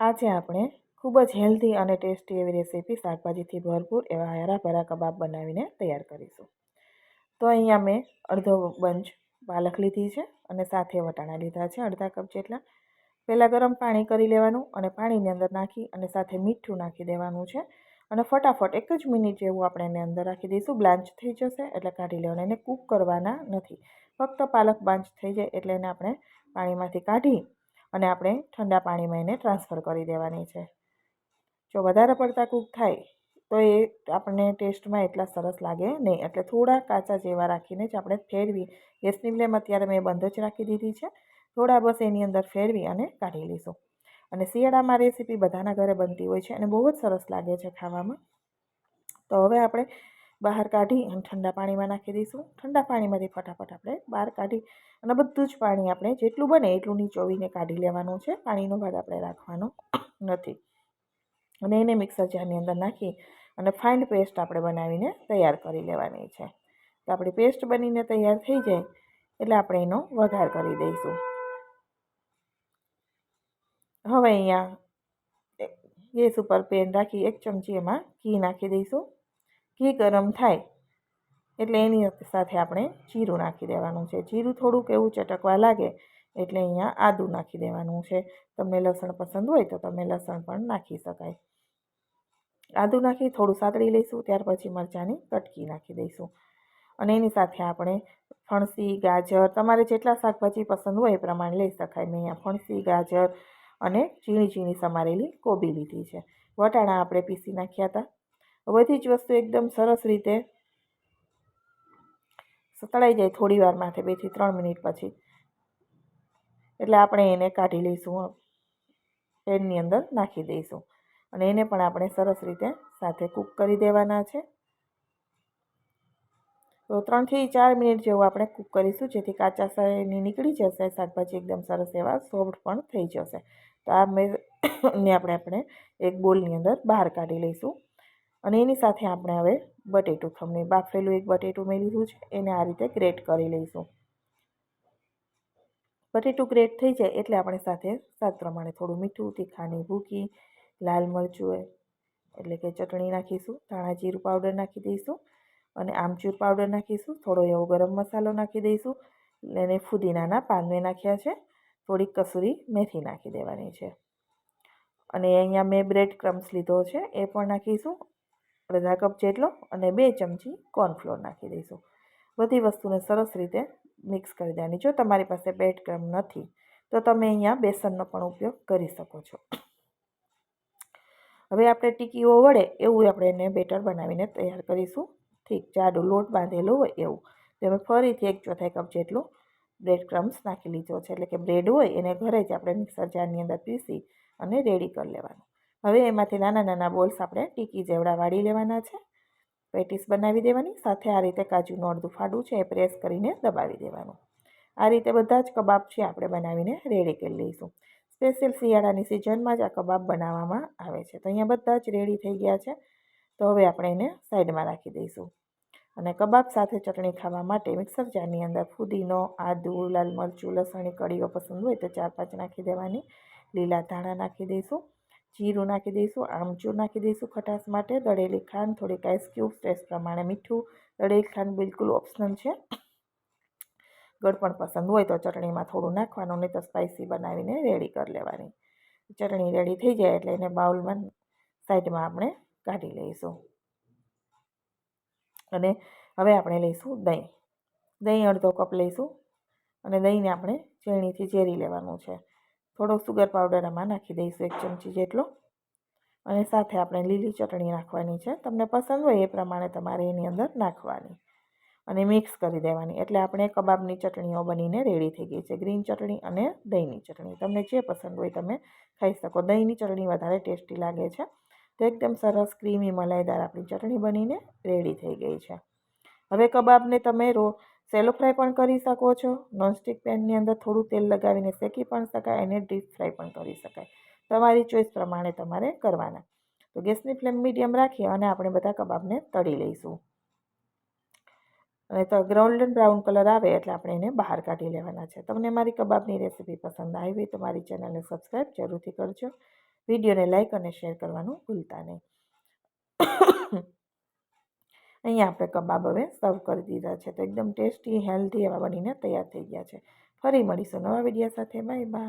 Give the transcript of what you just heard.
આજે આપણે ખૂબ જ હેલ્ધી અને ટેસ્ટી એવી રેસીપી શાકભાજીથી ભરપૂર એવા હરાભરા કબાબ બનાવીને તૈયાર કરીશું. તો અહીંયા મેં અડધો બંચ પાલક લીધી છે અને સાથે વટાણા લીધા છે અડધા કપ જેટલા. પહેલાં ગરમ પાણી કરી લેવાનું અને પાણીની અંદર નાખી અને સાથે મીઠું નાખી દેવાનું છે. અને ફટાફટ એક જ મિનિટ જેવું આપણે એને અંદર રાખી દઈશું. બ્લાન્ચ થઈ જશે એટલે કાઢી લેવાનું. એને કૂક કરવાના નથી. ફક્ત પાલક બાંચ થઈ જાય એટલે એને આપણે પાણીમાંથી કાઢી અને આપણે ઠંડા પાણીમાં એને ટ્રાન્સફર કરી દેવાની છે. જો વધારે પડતા કૂક થાય, તો એ આપણને ટેસ્ટમાં એટલા સરસ લાગે નહીં. એટલે થોડા કાચા જેવા રાખીને જ આપણે ફેરવી ગેસની ફ્લેમ અત્યારે મેં બંધ જ રાખી દીધી છે. થોડા બસ એની અંદર ફેરવી અને કાઢી લઈશું. અને શિયાળામાં રેસીપી બધાના ઘરે બનતી હોય છે અને બહુ જ સરસ લાગે છે ખાવામાં. તો હવે આપણે બહાર કાઢી અને ઠંડા પાણીમાં નાખી દઈશું. ઠંડા પાણીમાંથી ફટાફટ આપણે બહાર કાઢી અને બધું જ પાણી આપણે જેટલું બને એટલું નીચોવીને કાઢી લેવાનું છે. પાણીનો ભાગ આપણે રાખવાનો નથી. અને એને મિક્સર જારની અંદર નાખી અને ફાઇન પેસ્ટ આપણે બનાવીને તૈયાર કરી લેવાની છે. તો આપણી પેસ્ટ બનીને તૈયાર થઈ જાય એટલે આપણે એનો વઘાર કરી દઈશું. હવે અહીંયા ગેસ ઉપર પેન રાખી એક ચમચી એમાં ઘી નાખી દઈશું. ઘી ગરમ થાય એટલે એની સાથે આપણે જીરું નાખી દેવાનું છે. જીરું થોડુંક એવું ચટકવા લાગે એટલે અહીંયા આદું નાખી દેવાનું છે. તમને લસણ પસંદ હોય તો તમે લસણ પણ નાખી શકાય. આદું નાખી થોડું સાતળી લઈશું, ત્યાર પછી મરચાંની કટકી નાખી દઈશું. અને એની સાથે આપણે ફણસી, ગાજર, તમારે જેટલા શાકભાજી પસંદ હોય એ પ્રમાણે લઈ શકાય. મેં અહીંયા ફણસી, ગાજર અને ઝીણી ઝીણી સમારેલી કોબી લીધી છે. વટાણા આપણે પીસી નાખ્યા હતા. બધી જ વસ્તુ એકદમ સરસ રીતે સતળાઈ જાય થોડી વાર માથે બેથી ત્રણ મિનિટ પછી. એટલે આપણે એને કાઢી લઈશું, પેનની અંદર નાખી દઈશું. અને એને પણ આપણે સરસ રીતે સાથે કૂક કરી દેવાના છે. તો ત્રણથી ચાર મિનિટ જેવું આપણે કૂક કરીશું, જેથી કાચા સાયની નીકળી જશે, શાકભાજી એકદમ સરસ એવા સોફ્ટ પણ થઈ જશે. તો આ મેં આપણે આપણે એક બોલની અંદર બહાર કાઢી લઈશું. અને એની સાથે આપણે હવે બટેટું ખમણી, બાફેલું એક બટેટું મેં છે, એને આ રીતે ગ્રેટ કરી લઈશું. બટેટું ગ્રેટ થઈ જાય એટલે આપણે સાથે સ્વાદ પ્રમાણે થોડું મીઠું, તીખાની ભૂકી, લાલ મરચું એટલે કે ચટણી નાખીશું, ધાણા જીરું પાવડર નાખી દઈશું અને આમચૂર પાવડર નાખીશું, થોડો એવો ગરમ મસાલો નાખી દઈશું, અને ફુદીનાના પાન નાખ્યા છે, થોડીક કસૂરી મેથી નાખી દેવાની છે. અને અહીંયા મેં બ્રેડ ક્રમ્સ લીધો છે, એ પણ નાખીશું અડધા કપ જેટલો અને બે ચમચી કોર્નફ્લોર નાખી દઈશું. બધી વસ્તુને સરસ રીતે મિક્સ કરી દેવાની. જો તમારી પાસે બેટ ક્રમ નથી, તો તમે અહીંયા બેસનનો પણ ઉપયોગ કરી શકો છો. હવે આપણે ટીકીઓ વડે એવું આપણે એને બેટર બનાવીને તૈયાર કરીશું. ઠીક જાડો લોટ બાંધેલો હોય એવું. તમે ફરીથી એક ચોથાઈ કપ જેટલું બ્રેડ ક્રમ્સ નાખી લીધો છે. એટલે કે બ્રેડ હોય એને ઘરે જ આપણે મિક્સર જારની અંદર પીસી અને રેડી કરી લેવાનું. હવે એમાંથી નાના નાના બોલ્સ આપણે ટીકી જેવડા વાળી લેવાના છે. પેટીસ બનાવી દેવાની, સાથે આ રીતે કાજુનું અડધું ફાડું છે એ પ્રેસ કરીને દબાવી દેવાનું. આ રીતે બધા જ કબાબ છે આપણે બનાવીને રેડી કરી લઈશું. સ્પેશિયલ શિયાળાની સિઝનમાં જ આ કબાબ બનાવવામાં આવે છે. તો અહીંયા બધા જ રેડી થઈ ગયા છે. તો હવે આપણે એને સાઈડમાં રાખી દઈશું. અને કબાબ સાથે ચટણી ખાવા માટે મિક્સર જારની અંદર ફુદીનો, આદુ, લાલ મરચું લસણની કળીઓ પસંદ હોય તો ચાર પાંચ નાખી દેવાની. લીલા ધાણા નાખી દઈશું. જીરું નાખી દઈશું, આમચૂર નાખી દઈશું ખટાશ માટે, દળેલી ખાંડ, થોડીક આઈસ ક્યુબ ટેસ્ટ પ્રમાણે મીઠું. દળેલી ખાંડ બિલકુલ ઓપ્શનલ છે. ગળપણ પસંદ હોય તો ચટણીમાં થોડું નાખવાનું, નહીં તો સ્પાઇસી બનાવીને રેડી કરી લેવાની. ચટણી રેડી થઈ જાય એટલે એને બાઉલમાં સાઈડમાં આપણે કાઢી લઈશું. અને હવે આપણે લઈશું દહીં. દહીં અડધો કપ લઈશું અને દહીંને આપણે ઝીણીથી ઝેરી લેવાનું છે. થોડો સુગર પાવડર આમાં નાખી દઈશું એક ચમચી જેટલો. અને સાથે આપણે લીલી ચટણી નાખવાની છે. તમને પસંદ હોય એ પ્રમાણે તમારે એની અંદર નાખવાની અને મિક્સ કરી દેવાની. એટલે આપણે કબાબની ચટણીઓ બનીને રેડી થઈ ગઈ છે. ગ્રીન ચટણી અને દહીંની ચટણી. તમને જે પસંદ હોય તમે ખાઈ શકો. દહીંની ચટણી વધારે ટેસ્ટી લાગે છે. તો એકદમ સરસ ક્રીમી મલાઈદાર આપણી ચટણી બનીને રેડી થઈ ગઈ છે. હવે કબાબને તમે રો સેલો ફ્રાય પણ કરી શકો છો. નોનસ્ટિક પેનની અંદર થોડું તેલ લગાવીને શેકી પણ શકાય અને ડીપ ફ્રાય પણ કરી શકાય. તમારી ચોઈસ પ્રમાણે તમારે કરવાના. તો ગેસની ફ્લેમ મીડિયમ રાખી અને આપણે બધા કબાબને તળી લઈશું. અને તો ગોલ્ડન બ્રાઉન કલર આવે એટલે આપણે એને બહાર કાઢી લેવાના છે. તમને મારી કબાબની રેસીપી પસંદ આવી તો મારી ચેનલને સબસ્ક્રાઈબ જરૂરથી કરજો. વિડીયોને લાઇક અને શેર કરવાનું ભૂલતા નહીં. અહીંયા આપણે કબાબ હવે સર્વ કરી દીધા છે. તો એકદમ ટેસ્ટી હેલ્ધી એવા બનીને તૈયાર થઈ ગયા છે. ફરી મળીશું નવા વીડિયો સાથે. Bye bye.